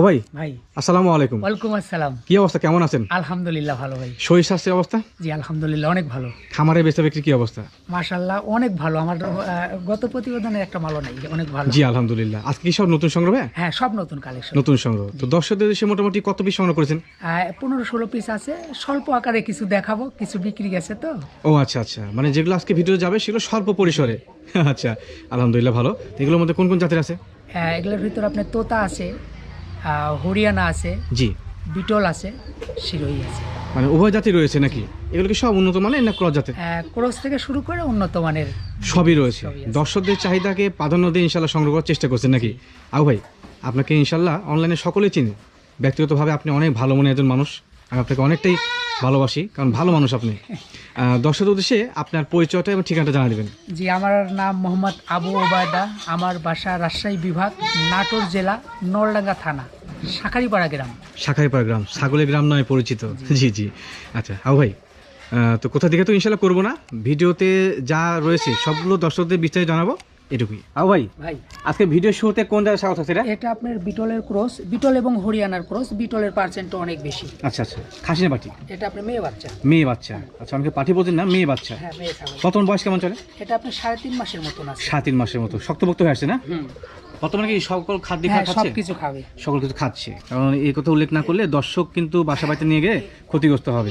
আবু ভাই। ভাই। আসসালামু আলাইকুম। ওয়ালাইকুম আসসালাম। কি অবস্থা? কেমন আছেন? আলহামদুলিল্লাহ ভালো ভাই। শরীর স্বাস্থ্যের অবস্থা? জি আলহামদুলিল্লাহ অনেক ভালো। খামারে বেচা বিক্রি কি অবস্থা? মাশাল্লাহ অনেক ভালো। আমার গত প্রতিবেদনে একটা মালও নাই অনেক ভালো। জি আলহামদুলিল্লাহ। আজকে কি সব নতুন সংগ্রহ? হ্যাঁ সব নতুন কালেকশন নতুন সংগ্রহ। তো দর্শকদের দেশে মোটামুটি কত পিস সংগ্রহ করেছেন? পনেরো ষোলো পিস আছে। স্বল্প আকারে কিছু দেখাবো কিছু বিক্রি গেছে তো। ও আচ্ছা আচ্ছা। মানে যেগুলো আজকে ভিডিও যাবে সেগুলো স্বল্প পরিসরে। আচ্ছা আলহামদুলিল্লাহ ভালো। এগুলোর মধ্যে কোন কোন জাতের আছে? আহ, এগুলোর ভিতর আপনার তোতা আছে হরিয়ানা আছে জি। বিটল আছে শিরোই আছে। মানে উভয় জাতি রয়েছে নাকি? এগুলো কি সব উন্নত মানের না ক্রস জাতের? ক্রস থেকে শুরু করে উন্নত মানের সবই রয়েছে। দর্শকদের চাহিদাকে প্রাধান্য দিয়ে ইনশাল্লাহ সংগ্রহ করার চেষ্টা করছেন নাকি? আউ ভাই আপনাকে ইনশাল্লাহ অনলাইনে সকলেই চিনি। ব্যক্তিগতভাবে আপনি অনেক ভালো মনে একজন মানুষ আমি আপনাকে অনেকটাই ভালোবাসি কারণ ভালো মানুষ আপনি। আহ, দর্শকদের উদ্দেশ্যে আপনার পরিচয়টা এবং ঠিকানাটা জানা দেবেন। জি আমার নাম মোহাম্মদ আবু ওবায়দা। আমার বাসা রাজশাহী বিভাগ নাটোর জেলা নলডাঙ্গা থানা শাখারিপাড়া গ্রাম। শাখাইপাড়া গ্রাম ছাগলের গ্রাম নয় পরিচিত। জি। জি আচ্ছা আউ ভাই তো কোথা থেকে তো ইনশাল্লাহ করব না? ভিডিওতে যা রয়েছে সবগুলো দর্শকদের বিস্তারিত জানাব। এটুকুই। আউ ভাই ভাই। আজকে ভিডিও শুরুতে কোন জায়গায় স্বাগত আছে এটা? এটা আপনার বিটলের ক্রস বিটল এবং হরিয়ানার ক্রস বিটলের পার্সেন্ট অনেক বেশি। আচ্ছা আচ্ছা। খাসিনা পাটি? এটা আপনার মেয়ে বাচ্চা। মেয়ে বাচ্চা। আচ্ছা অনেকে পাঠি বলছেন না? মেয়ে বাচ্চা। হ্যাঁ মেয়ে বর্তমান বয়স কেমন চলে? এটা আপনার সাড়ে তিন মাসের মতন আছে। সাত তিন মাসের মতো। শক্তভক্ত হয়ে আসছে না? হুম। বর্তমানে কি সকল খাদ্য হ্যাঁ খাচ্ছে? খাবে। সকল কিছু খাচ্ছে। কারণ এই কথা উল্লেখ না করলে দর্শক কিন্তু বাসা বাড়িতে নিয়ে গিয়ে ক্ষতিগ্রস্ত হবে।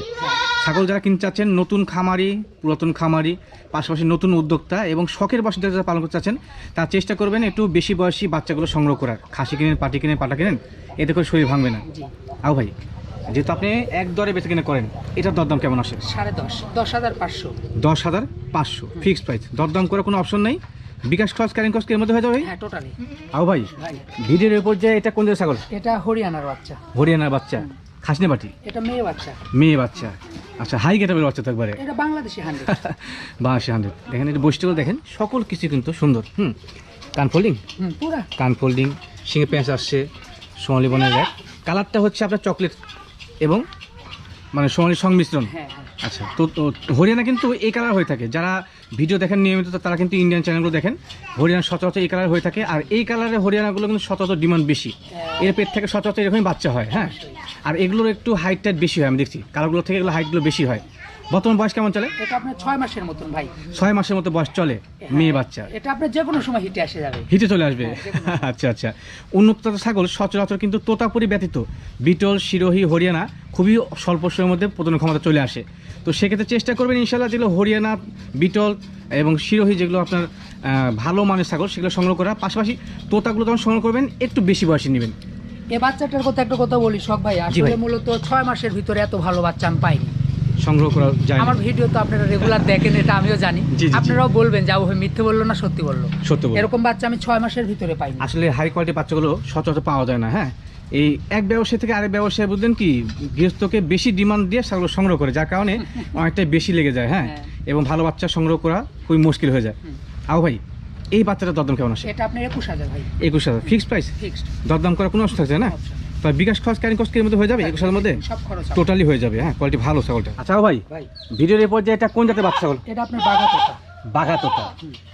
ছাগল যারা কিনতে চাচ্ছেন নতুন খামারি পুরাতন খামারি পাশাপাশি নতুন উদ্যোক্তা এবং শখের বসে যারা পালন করতে চাচ্ছেন তার চেষ্টা করবেন একটু বেশি বয়সী বাচ্চাগুলো সংগ্রহ করার। খাসি কিনেন পাটি কিনেন পাটা কিনেন এতে করে শরীর ভাঙবে না। আও ভাই যেহেতু আপনি এক দরে বেঁচে কিনে করেন এটার দরদাম কেমন আসে? সাড়ে দশ দশ হাজার পাঁচশো। দশ হাজার পাঁচশো ফিক্সড প্রাইস দরদাম করার কোনো অপশন নেই? বিকাশ খরচ ক্যারিং খরচ এর মধ্যে হয়ে যাবে? হ্যাঁ টোটালি আও ভাই ভাই। ভিডিওর উপর যে এটা কোন জায়গায় ছাগল? এটা হরিয়ানার বাচ্চা। হরিয়ানার বাচ্চা। খাসনে বাটি এটা মেয়ে বাচ্চা। মেয়ে বাচ্চা। আচ্ছা হাই গেটাবের বাচ্চা তো একবারে। এটা বাংলাদেশি হান্ড্রেড বাসে হান্ড্রেড দেখেন এটা বৈশিষ্ট্য দেখেন সকল কিছু কিন্তু সুন্দর। হুম কান ফোল্ডিং পুরা। কান ফোল্ডিং সিঙে প্যাঁচ আসছে সোনালি বনের র্যাক কালারটা হচ্ছে আপনার চকলেট এবং মানে সোনালি সংমিশ্রণ। হ্যাঁ হ্যাঁ। আচ্ছা তো তো হরিয়ানা কিন্তু এই কালার হয়ে থাকে। যারা ভিডিও দেখেন নিয়মিত তারা কিন্তু ইন্ডিয়ান চ্যানেলগুলো দেখেন। হরিয়ানা সচরাচর এই কালার হয়ে থাকে। আর এই কালারের হরিয়ানাগুলো কিন্তু সচরাচর ডিমান্ড বেশি। এর পেট থেকে সচরাচর এরকমই বাচ্চা হয় হ্যাঁ। আর এগুলোর একটু হাইট টাইট বেশি হয় আমি দেখছি। কালারগুলো থেকে এগুলো হাইটগুলো বেশি হয়। বর্তমান বয়স কেমন চলে? এটা আপনার ছয় মাসের মতন ভাই। ছয় মাসের মতো বয়স চলে মেয়ে বাচ্চা। এটা আপনার যে কোনো সময় হিটে আসে যাবে। হিটে চলে আসবে। আচ্ছা আচ্ছা। উন্নত ছাগল সচরাচর কিন্তু তোতাপুরি ব্যতীত। বিটল শিরোহী হরিয়ানা খুবই স্বল্প সময়ের মধ্যে প্রজনন ক্ষমতা চলে আসে। তো সেক্ষেত্রে চেষ্টা করবেন ইনশাল্লাহ যেগুলো হরিয়ানা বিটল এবং শিরোহী যেগুলো আপনার ভালো মানের ছাগল সেগুলো সংগ্রহ করা পাশাপাশি তোতাগুলো যখন সংগ্রহ করবেন একটু বেশি বয়সে নেবেন। এ বাচ্চাটার কথা একটা কথা বলি সব ভাই। আসলে মূলত ছয় মাসের ভিতরে এত ভালো বাচ্চা আমি পাইনি। সংগ্রহ করা যায় আমার ভিডিও তো আপনারা রেগুলার দেখেন এটা আমিও জানি। আপনারাও বলবেন যে আবু ভাই মিথ্যে বলল না সত্যি বলল? সত্য। এরকম বাচ্চা আমি ছয় মাসের ভিতরে পাইনি। আসলে হাই কোয়ালিটির বাচ্চাগুলো সচরাচর পাওয়া যায় না হ্যাঁ? এই এক ব্যবসায়ী থেকে আরেক ব্যবসায়ী বুঝলেন কি গৃহস্থকে বেশি ডিমান্ড দিয়ে ছাগল সংগ্রহ করে যার কারণে অনেকটাই বেশি লেগে যায় হ্যাঁ? হ্যাঁ। এবং ভালো বাচ্চা সংগ্রহ করা খুবই মুশকিল হয়ে যায়। আও ভাই এই বাচ্চাটা দরদাম কেমন আসে? এটা আপনার একুশ হাজার ভাই। একুশ হাজার। ফিক্সড প্রাইস ফিক্সড দরদাম করার কোনো অবস্থা আছে না? তো বিকাশ খরচ ক্যারিং কস্ট এর মধ্যে হয়ে যাবে? একুশ হাজার মধ্যে? সব খরচ টোটালি হয়ে যাবে হ্যাঁ কোয়ালিটি ভালো ছাগলটা। আচ্ছা ভাই ভাই। ভিডিওর এরপর যে এটা কোন জাতের বাচ্চা ছাগল? এটা আপনার বাঘা তোতা। বাঘাতোতা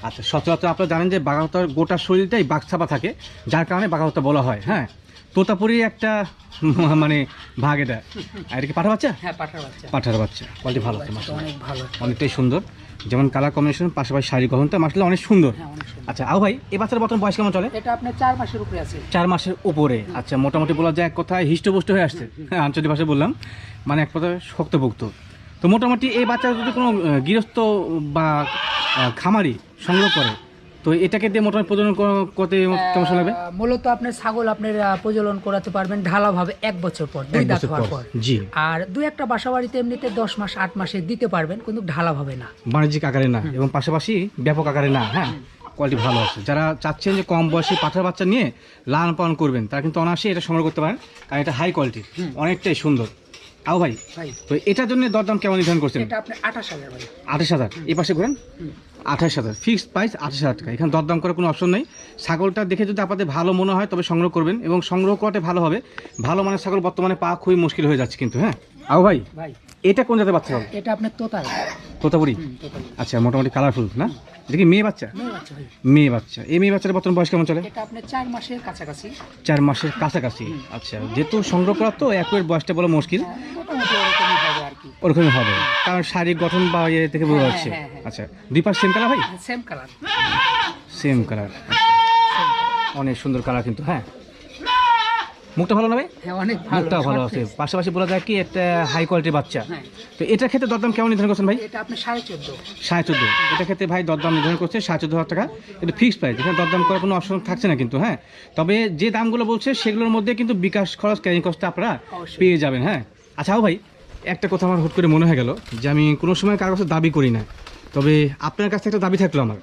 আচ্ছা সচরাচর আপনারা জানেন যে বাঘাতোতার গোটা শরীরটাই বাঘছাপা থাকে যার কারণে বাঘাতোতা বলা হয় হ্যাঁ? তোতাপুরি একটা মানে ভাগ এটা। আর এটা কি পাঠা বাচ্চা? হ্যাঁ পাঠার বাচ্চা। পাঠার বাচ্চা। কোয়ালিটি ভালো অনেক ভালো। অনেকটাই সুন্দর। যেমন কালার কম্বিনেশন পাশাপাশি শাড়ি গহনটা মাসলে অনেক সুন্দর। হ্যাঁ অনেক সুন্দর আচ্ছা আও ভাই এই বাচ্চার বর্তমান বয়স কেমন চলে? এটা আপনার চার মাসের উপরে আছে। চার মাসের উপরে। আচ্ছা মোটামুটি বলা যায় এক কথায় হিষ্টপুষ্ট হয়ে আসছে। হ্যাঁ আঞ্চলিক ভাষায় বললাম। মানে এক কথায় শক্তভুক্ত তো মোটামুটি এই বাচ্চা যদি কোনো গৃহস্থ বা খামারি সংগ্রহ করে তো এটাকে দিয়ে মোটামুটি প্রজনন করতে কেমন লাগবে মূলত আপনি ছাগল আপনার আহ, প্রজনন করাতে পারবেন ঢালাভাবে এক বছর পর দুই দাঁত হওয়ার পর পর। জি। আর দুই একটা বাসা বাড়িতে এমনিতে দশ মাস আট মাসে দিতে পারবেন কিন্তু ঢালাভাবে না। বাণিজ্যিক আকারে না এবং পাশাপাশি ব্যাপক আকারে না হ্যাঁ? কোয়ালিটি ভালো আছে। যারা চাচ্ছেন যে কম বয়সী পাঠার বাচ্চা নিয়ে লালন পালন করবেন তারা কিন্তু অনায়াসে এটা সংগ্রহ করতে পারেন কারণ এটা হাই কোয়ালিটি অনেকটাই সুন্দর। আও ভাই তো এটার জন্য দরদাম কেমন নির্ধারণ করছেন? আঠাশ হাজার এই পাশে ঘুরেন। আঠাশ হাজার। ফিক্সড প্রাইস আঠাশ হাজার টাকা। এখানে দরদাম করার কোনো অপশন নেই। ছাগলটা দেখে যদি আপনাদের ভালো মনে হয় তবে সংগ্রহ করবেন এবং সংগ্রহ করাতে ভালো হবে। ভালো মানের ছাগল বর্তমানে পাওয়া খুবই মুশকিল হয়ে যাচ্ছে কিন্তু হ্যাঁ? আও ভাই। ভাই। এটা কোন জাতের বাচ্চা হবে? এটা আপনার তোতার তোতাপুরি? আচ্ছা মোটামুটি কালারফুল না? এটা কি মেয়ে বাচ্চা? মেয়ে বাচ্চা মেয়ে বাচ্চা। এই মেয়ে বাচ্চার বর্তমান বয়স কেমন চলে? এটা আপনার চার মাসের কাছাকাছি। চার মাসের কাছাকাছি। আচ্ছা যেহেতু সংগ্রহ করা তো একের বয়সটা বলা মুশকিল। হ্যাঁ, ওরকমই হবে কারণ শারীরিক গঠন বা ইয়ে থেকে বোঝা হ্যাঁ, যাচ্ছে। হ্যাঁ। আচ্ছা দুই পাশ সেম কালার ভাই? সেম কালার সেম কালার অনেক সুন্দর কালার কিন্তু হ্যাঁ? মুখটা ভালো না ভাই? হ্যাঁ অনেক ভালো। মুখটা ভালো আছে। পাশাপাশি বলা যায় কি একটা হাই কোয়ালিটির বাচ্চা। হ্যাঁ। তো এটা ক্ষেত্রে দরদাম কেমন নির্ধারণ করছেন ভাই? এটা সাড়ে চোদ্দ। সাড়ে চোদ্দ। এটা ক্ষেত্রে ভাই দরদাম নির্ধারণ করছে সাড়ে চোদ্দ হাজার টাকা। এটা ফিক্সড প্রাইস এখানে দরদাম করার কোনো অপশন থাকছে না কিন্তু হ্যাঁ? তবে যে দামগুলো বলছে সেগুলোর মধ্যে কিন্তু বিকাশ খরচ ক্যারিং কস্টটা আপনারা পেয়ে যাবেন হ্যাঁ? আচ্ছা ভাই একটা কথা আমার হুট করে মনে হয়ে গেল যে আমি কোনো সময় কারোর কাছে দাবি করি না। তবে আপনার কাছে একটা দাবি থাকল আমার।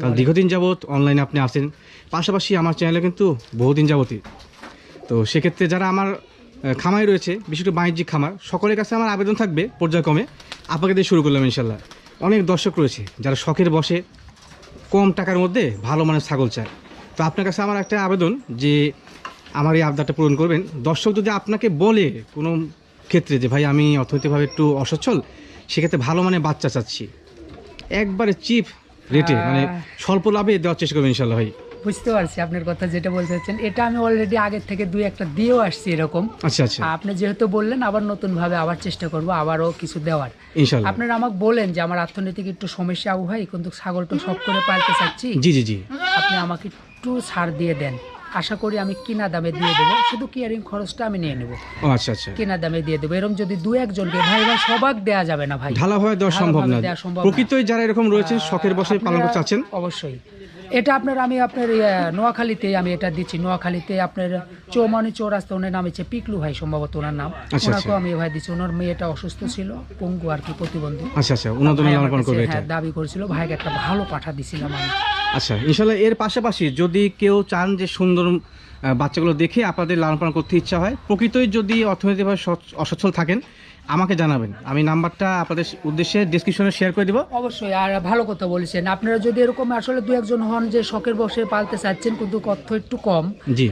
কারণ দীর্ঘদিন যাবৎ অনলাইনে আপনি আসেন পাশাপাশি আমার চ্যানেলে কিন্তু বহুদিন যাবতই তো সেক্ষেত্রে যারা আমার খামাই রয়েছে বিশেষ করে বাণিজ্যিক খামার সকলের কাছে আমার আবেদন থাকবে পর্যায়ক্রমে। আপনাকে দিয়ে শুরু করলাম ইনশাল্লাহ অনেক দর্শক রয়েছে যারা শখের বসে কম টাকার মধ্যে ভালো মানের ছাগল চায়। তো আপনার কাছে আমার একটা আবেদন যে আমার এই আবদারটা পূরণ করবেন। দর্শক যদি আপনাকে বলে কোনো ক্ষেত্রে যে ভাই আমি অর্থনৈতিকভাবে একটু অসচ্ছল সেক্ষেত্রে ভালো মানের বাচ্চা চাচ্ছি। একবারে চিপ রেটে মানে স্বল্প লাভে দেওয়ার চেষ্টা করবেন ইনশাল্লাহ ভাই। বুঝতে পারছি আপনার কথা যেটা বলতে চাচ্ছেন। এটা আমি অলরেডি আগের থেকে দুই একটা দিয়েও আসছি এরকম। আচ্ছা আচ্ছা। আপনি যেহেতু বললেন আবার নতুন ভাবে আবার চেষ্টা করব আবারও কিছু দেওয়ার। ইনশাল্লাহ। আপনারা আমাকে বলেন যে আমার অর্থনৈতিক একটু সমস্যা ভাই কিন্তু ছাগলটা সব করে পালতে চাচ্ছি। জি জি জি। আপনি আমাকে একটু ছাড় দিয়ে দেন। আশা করি আমি কিনা দামে দিয়ে দেবো। শুধু কেয়ারিং খরচটা আমি নিয়ে নেব। আচ্ছা আচ্ছা। কিনা দামে দিয়ে দেবো। এরকম যদি দু একজনকে ভাই ভাই সবাক দেয়া যাবে না ভাই। দেওয়া ঢালাভাবে দেওয়া সম্ভব না। প্রকৃতই যারা এরকম রয়েছে শখের বসে পালন করতে চাচ্ছেন। অবশ্যই। এটা আপনার আমি আপনার ইয়ে, নোয়াখালীতে আমি এটা দিচ্ছি। নোয়াখালীতে আপনার চৌমানি চৌরাস্তা ওনার নাম হচ্ছে পিকলু ভাই সম্ভবত ওনার নাম। আচ্ছা। ওনাকেও আমি ভাই দিচ্ছি। ওনার মেয়েটা অসুস্থ ছিল পঙ্গু আর কি প্রতিবন্ধী। আচ্ছা আচ্ছা লালন করবে এটা? হ্যাঁ দাবি করেছিল ভাইকে একটা ভালো পাঠা দিছিলাম আমি। আচ্ছা ইনশাল্লাহ এর পাশাপাশি যদি কেউ চান যে সুন্দর বাচ্চাগুলো দেখে আপনাদের লালন পালন করতে ইচ্ছা হয় প্রকৃতই যদি অর্থনৈতিকভাবে অসচ্ছল থাকেন আমাকে জানাবেন। আমি নাম্বারটা আপনাদের উদ্দেশ্যে ডিসক্রিপশনে শেয়ার করে দিব। অবশ্যই আর ভালো কথা বলেছেন। আপনারা যদি এরকম আসলে দু একজন হন যে শখের বসে পালতে চাচ্ছেন কিন্তু অর্থ একটু কম। জি।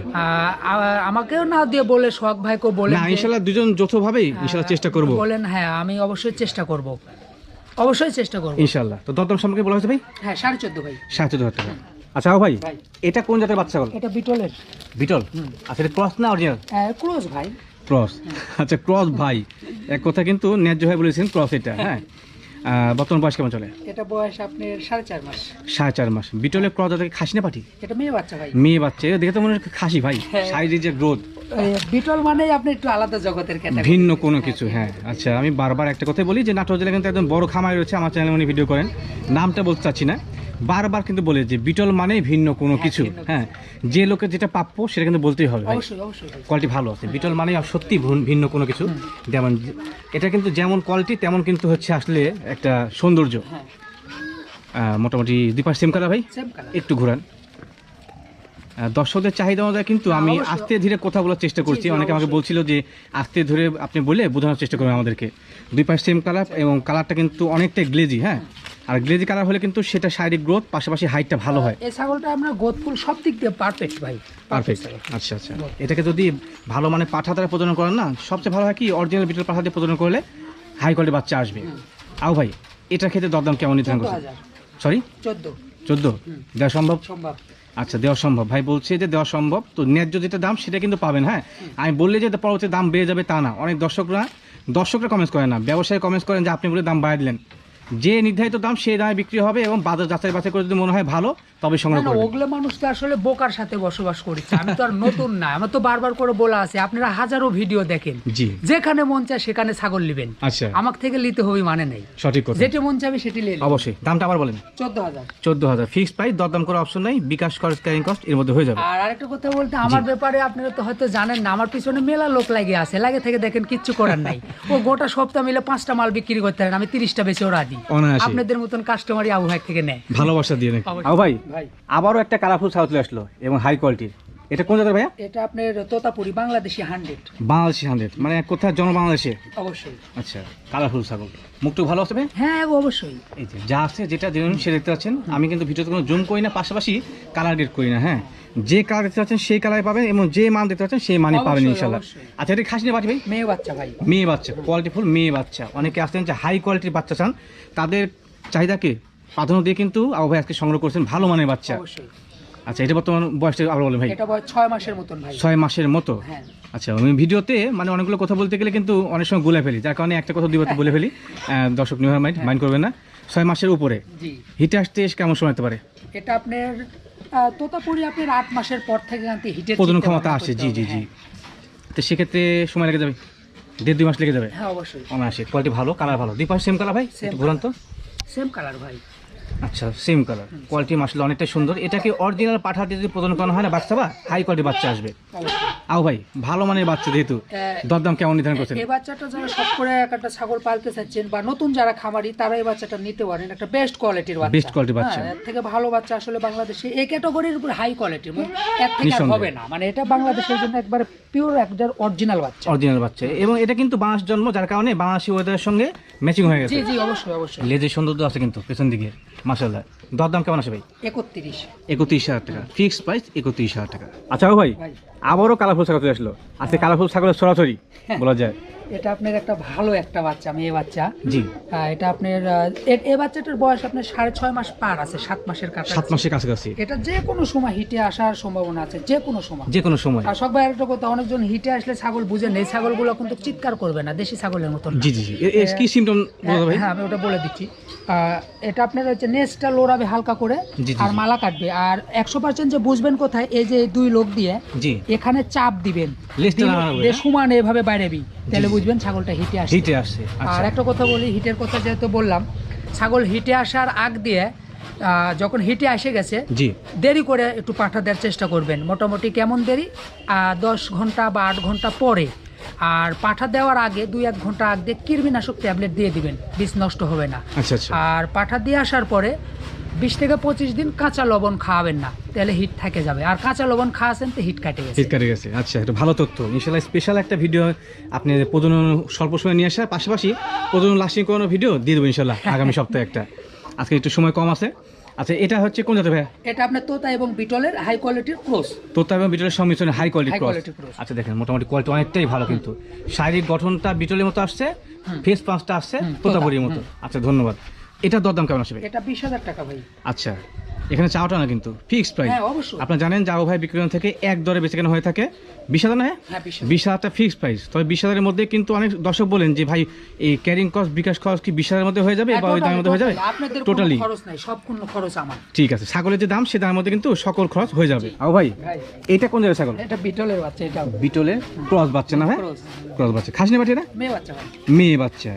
আমাকেও না দিয়ে বলে শখ ভাইকেও বলে না ইনশাল্লাহ দুজন যৌথভাবেই ইনশাল্লাহ চেষ্টা করব। বলেন হ্যাঁ আমি অবশ্যই চেষ্টা করব। অবশ্যই চেষ্টা করব। ইনশাল্লাহ তো দরদাম সম্পর্কে বলা হয়েছে ভাই? হ্যাঁ সাড়ে চোদ্দ ভাই। সাড়ে চোদ্দ হাজার টাকা। আচ্ছা ভাই। এটা কোন জাতের বাচ্চা গল এটা বিটলের। বিটল। আচ্ছা এটা ক্রস না অরিজিনাল ক্লোজ ভাই। ক্রস। আচ্ছা ক্রস ভাই এক কথা কিন্তু ন্যায্য ভাই বলেছেন ক্রস এটা হ্যাঁ। বর্তমান বয়স কেমন চলে? এটা বয়স আপনার সাড়ে চার মাস। সাড়ে চার মাস। বিটলের ক্রস যাতে খাসি না এটা মেয়ে বাচ্চা ভাই। মেয়ে বাচ্চা এটা দেখে তো মনে হচ্ছে খাসি ভাই। হ্যাঁ। যে গ্রোথ বিটল মানে আপনি একটু আলাদা জগতের ক্যাটাগরি ভিন্ন কোনো কিছু হ্যাঁ। আচ্ছা আমি বারবার একটা কথা বলি যে নাটোর জেলা কিন্তু একদম বড় খামাই রয়েছে আমার চ্যানেলে উনি ভিডিও করেন। নামটা বলতে চাচ্ছি না। বারবার কিন্তু বলে যে বিটল মানেই ভিন্ন কোনো কিছু। হ্যাঁ যে লোকের যেটা প্রাপ্য সেটা কিন্তু বলতেই হবে কোয়ালিটি ভালো আছে। বিটল মানে সত্যি ভিন্ন কোনো কিছু। যেমন এটা কিন্তু যেমন কোয়ালিটি তেমন কিন্তু হচ্ছে আসলে একটা সৌন্দর্য। হ্যাঁ। মোটামুটি দুপাশ সেম কালার ভাই? একটু ঘোরান। দর্শকদের চাহিদা অনুযায়ী কিন্তু আমি আস্তে ধীরে কথা বলার চেষ্টা করছি। অনেকে আমাকে। বলছিল যে আস্তে ধরে আপনি বলে বোঝানোর চেষ্টা করবেন আমাদেরকে। দুই পাশ সেম কালার এবং কালারটা কিন্তু অনেকটাই গ্লেজি হ্যাঁ? আর গ্লেজি কালার হলে কিন্তু সেটা শারীরিক গ্রোথ পাশাপাশি হাইটটা ভালো হয়। এই ছাগলটা আমরা গোদফুল সব দিক দিয়ে পারফেক্ট ভাই। পারফেক্ট আচ্ছা আচ্ছা। এটাকে যদি ভালো মানে পাঠা দ্বারা প্রজনন করেন না সবচেয়ে ভালো হয় কি অরিজিনাল বিটল পাঠা দিয়ে প্রজনন করলে হাই কোয়ালিটি বাচ্চা আসবে। আও ভাই এটা খেতে দরদাম কেমন হাজার। সরি চোদ্দ। চোদ্দ? দেওয়া সম্ভব? সম্ভব। আচ্ছা দেওয়া সম্ভব। ভাই বলছে যে দেওয়া সম্ভব তো ন্যায্য যেটা দাম সেটা কিন্তু পাবেন হ্যাঁ? আমি বললে যে পরবর্তী দাম বেড়ে যাবে তা না। অনেক দর্শকরা দর্শকরা কমেন্টস করেন না ব্যবসায়ী কমেন্টস করেন যে আপনি বলে দাম বাড়িয়ে দিলেন। যে নির্ধারিত দাম সেই দামে বিক্রি হবে এবং বাজার যাচাই বাছাই করে যদি মনে হয় ভালো তবে সংগ্রহ করবেন ওগুলো মানুষ তো আসলে বোকার সাথে বসবাস করছে। আমি তো আর নতুন না আমার তো বারবার করে বলা আছে আপনারা হাজারো ভিডিও দেখেন। জি। যেখানে মন চায় সেখানে ছাগল নেবেন। আচ্ছা। আমাক থেকে নিতে হবে মানে নেই। সঠিক কথা। যেটি মন চাবে সেটি নিয়ে অবশ্যই। দামটা আবার বলেন। চোদ্দ হাজার। চোদ্দ হাজার। ফিক্সড প্রাইস দরদাম করার অপশন নাই বিকাশ খরচ ক্যারিং কস্ট এর মধ্যে হয়ে যাবে। আর আরেকটা কথা বলতে আমার ব্যাপারে আপনারা তো হয়তো জানেন না আমার পিছনে মেলা লোক লাগে আছে লাগে থেকে দেখেন কিচ্ছু করার নাই। ও গোটা সপ্তাহ মিলে পাঁচটা মাল বিক্রি করতে পারেন আমি তিরিশটা বেশি ওরা দিই। অনায়াসে আপনাদের মতন কাস্টমারই আবহাওয়া থেকে নেয়। ভালোবাসা দিয়ে অবশ্যই। আও ভাই ভাই। আবারও একটা কালারফুল সাউথ চলে আসলো এবং হাই কোয়ালিটির এটা কোন জায়গায় ভাইয়া? এটা আপনার তোতাপুরি বাংলাদেশি হান্ড্রেড বাংলাদেশি হান্ড্রেড মানে কোথায় জন বাংলাদেশে? অবশ্যই। আচ্ছা কালারফুল ছাগল। মুখটু ভালো আছে ভাই? হ্যাঁ অবশ্যই। এই যে যা আছে যেটা সে দেখতে পাচ্ছেন আমি কিন্তু ভিডিওতে কোনো জুম করি না পাশাপাশি কালার গেট করি না হ্যাঁ? যে কালার দেখতে পাচ্ছেন সেই কালারে পাবেন এবং যে মান দেখতে পাচ্ছেন সেই মানে পাবেন ইনশাল্লাহ আচ্ছা এটা খাসি নিয়ে ভাই? মেয়ে বাচ্চা ভাই। মেয়ে বাচ্চা কোয়ালিটি ফুল মেয়ে বাচ্চা। অনেকে আসছেন যে হাই কোয়ালিটির বাচ্চা চান তাদের চাহিদাকে প্রাধান্য দিয়ে কিন্তু আবু ভাই আজকে সংগ্রহ করছেন ভালো মানের বাচ্চা। আচ্ছা এটা বর্তমান বয়সটা আবার বলেন ভাই। এটা বয়স ছয় মাসের মতন ভাই। ছয় মাসের মতো? হ্যাঁ। আচ্ছা আমি ভিডিওতে মানে অনেকগুলো কথা বলতে গেলে কিন্তু অনেক সময় গুলে ফেলি। যার কারণে একটা কথা দুই বার বলে ফেলি। দর্শক নিউ মাইন্ড মাইন্ড করবেন না। ছয় মাসের উপরে। হিটে আসতে এসে কেমন সময় হতে পারে? এটা আপনার তোতাপুরি আপনার আট মাসের পর থেকে আনতে হিটের প্রজনন ক্ষমতা আসে জি জি জি। হ্যাঁ। তো সেক্ষেত্রে সময় লেগে যাবে? দেড় দুই মাস লেগে যাবে? হ্যাঁ অবশ্যই। আমার কোয়ালিটি ভালো কালার ভালো। দুই পাশে সেম কালার ভাই? ঘুরান তো। সেম কালার ভাই। আচ্ছা সেম কালার কোয়ালিটি মাসলে অনেকটা সুন্দর। এটাকে অরিজিনাল পাঠা দিয়ে যদি প্রদান করা হয় না বাচ্চা বা হাই কোয়ালিটি বাচ্চা আসবে। আও ভাই ভালো মানের বাচ্চা যেহেতু। দরদাম কেমন নির্ধারণ করছেন? এই বাচ্চাটা যারা সব করে এক একটা ছাগল পালতে চাচ্ছেন বা নতুন যারা খামারি তারা এই বাচ্চাটা নিতে পারেন। একটা বেস্ট কোয়ালিটির বাচ্চা। Best quality বাচ্চা। হ্যাঁ, এর থেকে ভালো বাচ্চা আসলে বাংলাদেশে এই ক্যাটাগরির উপর হাই কোয়ালিটির এর থেকে আর হবে না। মানে এটা বাংলাদেশের জন্য একবারে পিওর একটার অরিজিনাল বাচ্চা। অরিজিনাল বাচ্চা। এবং এটা কিন্তু বাংলাদেশ জন্ম যার কারণে বাংলাদেশি ওয়েদারের সঙ্গে ম্যাচিং হয়ে গেছে। জি জি অবশ্যই অবশ্যই। লেজের সৌন্দর্য আছে কিন্তু পেছন দিকে। মাসাল্লাহ দরদাম কেমন আছে ভাই? একত্রিশ। একত্রিশ হাজার টাকা। ফিক্সড প্রাইস একত্রিশ হাজার টাকা। আচ্ছা ও ভাই আবারও কালাফুল ছাগল চলে আসলো। আজকে কালারফুল ছাগলের সরাসরি বলা যায়। এটা আপনার একটা ভালো একটা বাচ্চা মেয়ে বাচ্চা। জি। এটা আপনার এ- বাচ্চাটার বয়স আপনার সাড়ে ছয় মাস পার আছে সাত মাসের কাছে সাত মাসের কাছাকাছি। এটা যে কোনো সময় হিটে আসার সম্ভাবনা আছে যে কোনো সময়। যে কোনো সময়। আর সব ভাই একটা কথা অনেকজন হিটে আসলে ছাগল বুঝে নেই ছাগলগুলো কিন্তু চিৎকার করবে না দেশি ছাগলের মতন। না। জি জি জি। এ কি সিমটম ভাই? হ্যাঁ আমি ওটা বলে দিচ্ছি। আহ, এটা আপনার হচ্ছে নেসটা লোড়াবে হালকা করে আর মালা কাটবে। আর একশো পার্সেন্ট যে বুঝবেন কোথায় এই যে দুই লোক দিয়ে এখানে চাপ দিবেন? সমান এভাবে বাইরেবি তাহলে বুঝবেন ছাগলটা হিটে আসছে। হিটে আসছে আর আচ্ছা। একটা কথা বলি হিটের কথা যেহেতু বললাম ছাগল হিটে আসার আগ দিয়ে যখন হিটে এসে গেছে জি। দেরি করে একটু পাঠা দেওয়ার চেষ্টা করবেন। মোটামুটি কেমন দেরি? দশ ঘণ্টা বা আট ঘণ্টা পরে। আর পাঠা দেওয়ার আগে দুই এক ঘণ্টা আগ দিয়ে কীটনাশক ট্যাবলেট দিয়ে দিবেন বীজ নষ্ট হবে না। আচ্ছা আচ্ছা। আর পাঠা দিয়ে আসার পরে বিশ থেকে পঁচিশ দিন কাঁচা লবণ খাওয়াবেন না তাহলে হিট থেকে যাবে। আর কাঁচা লবণ খাওয়াছেন তো হিট কাটে গেছে। হিট কাটে গেছে। আচ্ছা এটা ভালো তথ্য। ইনশাল্লাহ স্পেশাল একটা ভিডিও আপনি প্রজনন স্বল্প সময় নিয়ে আসার পাশাপাশি প্রজনন লাস্টিং কোনো ভিডিও দিয়ে দেবো ইনশাল্লাহ আগামী সপ্তাহে একটা। আজকে একটু সময় কম আছে। আচ্ছা এটা হচ্ছে কোন জাতের ভাই এটা আপনার তোতা এবং বিটলের হাই কোয়ালিটির ক্লোজ তোতা এবং বিটলের সংমিশ্রণে হাই কোয়ালিটি ক্রস আচ্ছা দেখেন মোটামুটি কোয়ালিটি অনেকটাই ভালো কিন্তু। শারীরিক গঠনটা বিটলের মতো আসছে ফেস পাঁচটা আসছে তোতাপুরির তোতা, মতো। আচ্ছা ধন্যবাদ। এটা দরদাম কেমন আসবে? এটা বিশ হাজার টাকা ভাই। আচ্ছা এখানে চাওয়াটা না কিন্তু ফিক্সড প্রাইস হ্যাঁ অবশ্যই। আপনারা জানেন যাও ভাই বিক্রয় থেকে এক দরে বেচে কেনা হয়ে থাকে। বিশ হাজার নয় হ্যাঁ বিশ হাজার। বিশ হাজারটা ফিক্সড প্রাইস তবে বিশ হাজারের মধ্যে কিন্তু অনেক দর্শক বলেন যে ভাই এই ক্যারিং কস্ট বিকাশ খরচ কি বিশ হাজারের মধ্যে হয়ে যাবে বা ওই দামের মধ্যে হয়ে যাবে? হ্যাঁ, আপনাদের কোনো টোটালি খরচ নাই সব কোনো খরচ আমার। ঠিক আছে ছাগলের যে দাম সে দামের মধ্যে কিন্তু সকল খরচ হয়ে যাবে। আও ভাই এটা কোন জায়গায় ছাগল? এটা বিটলের বাচ্চা এটা বিটলের? ক্রস বাচ্চা না ভাই? ক্রস। ক্রস বাচ্চা। খাসনি বাচ্চা না মেয়ে বাচ্চা মেয়ে বাচ্চা।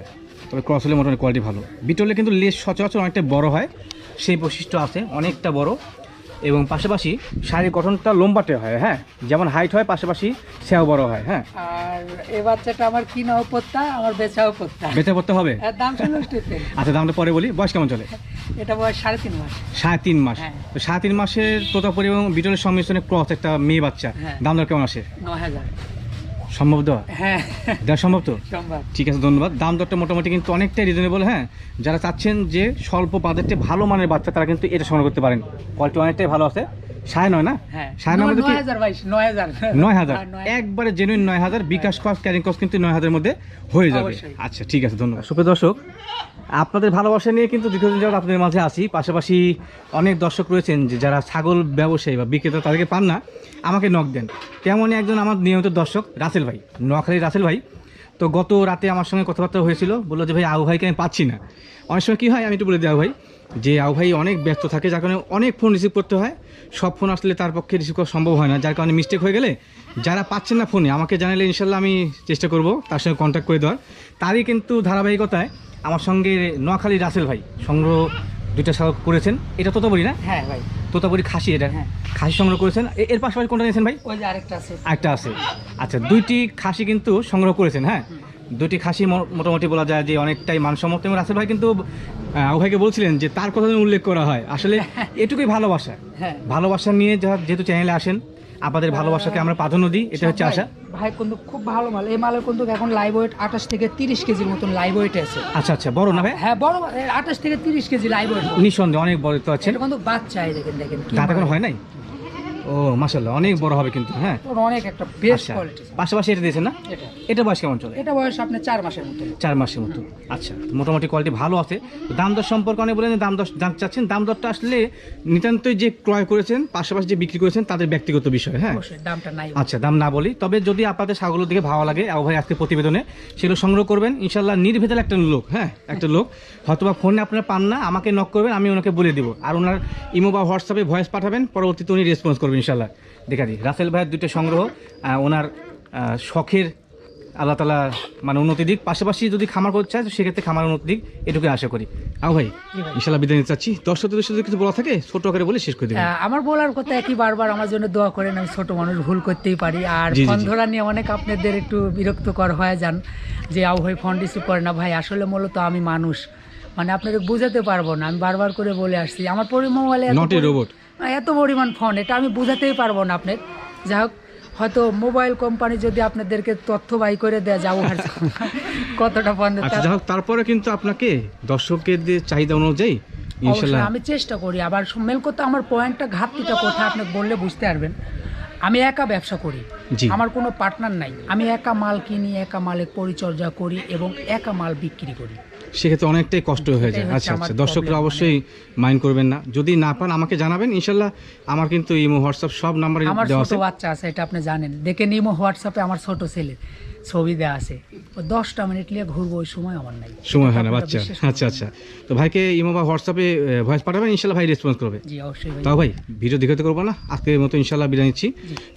তবে ক্রস হলে মোটামুটি কোয়ালিটি ভালো। বিটলে কিন্তু লেস সচরাচর অনেকটা বড় হয় সেই বৈশিষ্ট্য আছে অনেকটা বড়। এবং পাশাপাশি শারীরিক গঠনটা লম্বাটে হয় হ্যাঁ? যেমন হাইট হয় পাশাপাশি সেও বড় হয় হ্যাঁ? আর এই বাচ্চাটা আমার কিনাও পত্তা আমার বেচাও পত্তা বেঁচে পড়তে হবে? এর দাম আচ্ছা দামটা পরে বলি বয়স কেমন চলে? এটা বয়স সাড়ে তিন মাস। সাড়ে তিন মাস। হ্যাঁ। তো সাড়ে তিন মাসের তোতাপুরি এবং বিটলের সংমিশ্রণে ক্রস একটা মেয়ে বাচ্চা হ্যাঁ। দাম দর কেমন আসে? নয় হাজার। সম্ভব দেওয়া হ্যাঁ। দেওয়া সম্ভব তো? ঠিক আছে ধন্যবাদ। দাম দরটা মোটামুটি কিন্তু অনেকটাই রিজনেবল হ্যাঁ? যারা চাচ্ছেন যে স্বল্প বাজেটে ভালো মানের বাচ্চা তারা কিন্তু এটা সংগ্রহ করতে পারেন। কোয়ালিটি অনেকটাই ভালো আছে। সাড়ে নয় না? হ্যাঁ। সাড়ে নয় মধ্যে নয় হাজার নয় হাজার। নয় হাজার। হ্যাঁ, একবারে জেনুইন নয় হাজার বিকাশ কস্ট ক্যারিং কস্ট কিন্তু নয় হাজারের মধ্যে হয়ে যাবে। আচ্ছা ঠিক আছে ধন্যবাদ। সুপ্রিয় দর্শক আপনাদের ভালোবাসা নিয়ে কিন্তু দীর্ঘদিন যাবত আপনাদের মাঝে আসি পাশাপাশি অনেক দর্শক রয়েছেন যে যারা ছাগল ব্যবসায়ী বা বিক্রেতা তাদেরকে পান না আমাকে নখ দেন। তেমনই একজন আমার নিয়মিত দর্শক রাসেল ভাই। নোয়াখালী রাসেল ভাই। তো গত রাতে আমার সঙ্গে কথাবার্তা হয়েছিল বলল যে ভাই আবু ভাইকে আমি পাচ্ছি না। অনেক সময় কী হয় আমি একটু বলে দিই আবু ভাই যে আবু ভাই অনেক ব্যস্ত থাকে যার কারণে অনেক ফোন রিসিভ করতে হয়। সব ফোন আসলে তার পক্ষে রিসিভ করা সম্ভব হয় না যার কারণে মিস্টেক হয়ে গেলে যারা পাচ্ছেন না ফোনে আমাকে জানালে ইনশাল্লাহ আমি চেষ্টা করব তার সঙ্গে কন্ট্যাক্ট করে দেওয়ার। তারই কিন্তু ধারাবাহিকতায় আমার সঙ্গে নোয়াখালী রাসেল ভাই সংগ্রহ দুইটা ছাগল করেছেন। এটা তোতাবড়ি না? হ্যাঁ ভাই। তোতাবড়ি খাসি এটা? হ্যাঁ। খাসি সংগ্রহ করেছেন। এর পাশাপাশি কোনটা নিয়েছেন ভাই? ওই যে আরেকটা আছে। একটা আছে। আচ্ছা দুইটি খাসি কিন্তু সংগ্রহ করেছেন হ্যাঁ? দুটি খাসি মোটামুটি বলা যায় যে অনেকটাই মানসম্মত। এবং রাসেল ভাই কিন্তু ভাইকে বলছিলেন যে তার কথা উল্লেখ করা হয়। আসলে এটুকুই ভালোবাসা। হ্যাঁ। ভালোবাসা নিয়ে যা- যেহেতু চ্যানেলে আসেন আপনাদের ভালোবাসাকে আমরা প্রাধান্য দিই এটা হচ্ছে আশা। ভাই কিন্তু খুব ভালো মাল। এই মালের কিন্তু এখন লাইভ ওয়েট আঠাশ থেকে তিরিশ কেজির মতন লাইভ ওয়েট আছে। আচ্ছা আচ্ছা বড় না ভাই? হ্যাঁ বড় আঠাশ থেকে তিরিশ কেজি লাইভ ওয়েট নিঃসন্দেহে অনেক বড় তো এটা কিন্তু বাচ্চা দেখেন দেখেন দাঁত এখন হয় নাই? ও মাসাল্লাহ অনেক বড় হবে কিন্তু হ্যাঁ? অনেক একটা বেস্ট আচ্ছা কোয়ালিটি পাশাপাশি এটা দিয়েছেন না? এটা। এটা বয়স কেমন চলে? এটা বয়স আপনি চার মাসের মতো। চার মাসের মতো। আচ্ছা মোটামুটি কোয়ালিটি ভালো আছে। দাম দর সম্পর্কে অনেক বলেন দাম দর জানতে চাচ্ছেন। দাম দরটা আসলে নিতান্তই যে ক্রয় করেছেন পাশাপাশি যে বিক্রি করেছেন তাদের ব্যক্তিগত বিষয় হ্যাঁ? দামটা নাই আচ্ছা দাম না বলি তবে যদি আপনাদের ছাগলের দিকে ভালো লাগে আবু ভাই আজকে প্রতিবেদনে সেগুলো সংগ্রহ করবেন। ইনশাল্লাহ নির্ভেজাল একটা লোক হ্যাঁ একটা লোক। হয়তোবা ফোনে আপনারা পান না আমাকে নক করবেন আমি ওনাকে বলে দিব। আর ওনার ইমো বা হোয়াটসঅ্যাপে ভয়েস পাঠাবেন পরবর্তীতে উনি রেসপন্স করবেন। ইনশাল্লাহ দেখা দিই। রাসেল ভাইয়ের দুটো সংগ্রহ ওনার শখের আল্লাহ তালা মানে উন্নতি দিক। পাশাপাশি যদি খামার করতে চায় সেক্ষেত্রে খামার উন্নতি দিক এটুকুই আশা করি। আও ভাই ইনশাল্লাহ বিদায় নিতে চাচ্ছি। দর্শকদের উদ্দেশ্যে যদি কিছু বলা থাকে? ছোট আকারে বলে শেষ করে দেবেন আমার বলার কথা একই বারবার আমার জন্য দোয়া করেন আমি ছোট মানুষ ভুল করতেই পারি। আর ফোন ধরা নিয়ে অনেক আপনাদের একটু বিরক্তকর হয়ে যান যে আও ভাই ফোন রিসিভ করে না। ভাই আসলে মূলত আমি মানুষ। মানে আপনাদের বুঝাতে পারব না আমি বারবার করে বলে আসছি। আমার পরি মোবাইলে পরি- robot. এত পরিমাণ ফোন এটা আমি বুঝাতেই পারব না আপনার যাই হোক হয়তো মোবাইল কোম্পানি যদি আপনাদেরকে তথ্য বাই করে দেয় যাব আর কতটা ফোন আচ্ছা হোক তারপরে কিন্তু আপনাকে দর্শকের চাহিদা অনুযায়ী অবশ্যই আমি চেষ্টা করি। আবার মেল করতে আমার পয়েন্টটা ঘাটতিটা কোথায় আপনি বললে বুঝতে পারবেন। আমি একা ব্যবসা করি। আমার কোনো পার্টনার নাই। আমি একা মাল কিনি একা মালের পরিচর্যা করি এবং একা মাল বিক্রি করি। সেক্ষেত্রে অনেকটাই কষ্ট হয়ে যায়। আচ্ছা আচ্ছা। দর্শকরা অবশ্যই মাইন্ড করবেন না। যদি না পান আমাকে জানাবেন। ইনশাল্লাহ আমার কিন্তু ইমো হোয়াটসঅ্যাপ সব নাম্বারে আমার ছোট বাচ্চা আছে এটা আপনি জানেন। দেখে নিমো হোয়াটসঅ্যাপে আমার ছোট ছেলে। ছবি দেওয়া আছে। দশটা মিনিট নিয়ে ঘুরবো ওই সময় আমার নাই। সময় হয় না বাচ্চা। আচ্ছা আচ্ছা। তো ভাইকে ইমো বা হোয়াটসঅ্যাপে ভয়েস পাঠাবেন ইনশাল্লাহ ভাই রেসপন্স করবে। জি অবশ্যই তাও ভাই ভিডিও দেখাতে করব না। আজকের মতো ইনশাল্লাহ বিদায় নিচ্ছি।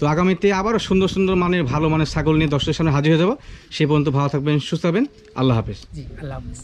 তো আগামীতে আবারও সুন্দর সুন্দর মানের ভালো মানের ছাগল নিয়ে দর্শকের সামনে হাজির হয়ে যাব। সে পর্যন্ত ভালো থাকবেন সুস্থ থাকবেন। আল্লাহ হাফেজ। জি আল্লাহ হাফিজ।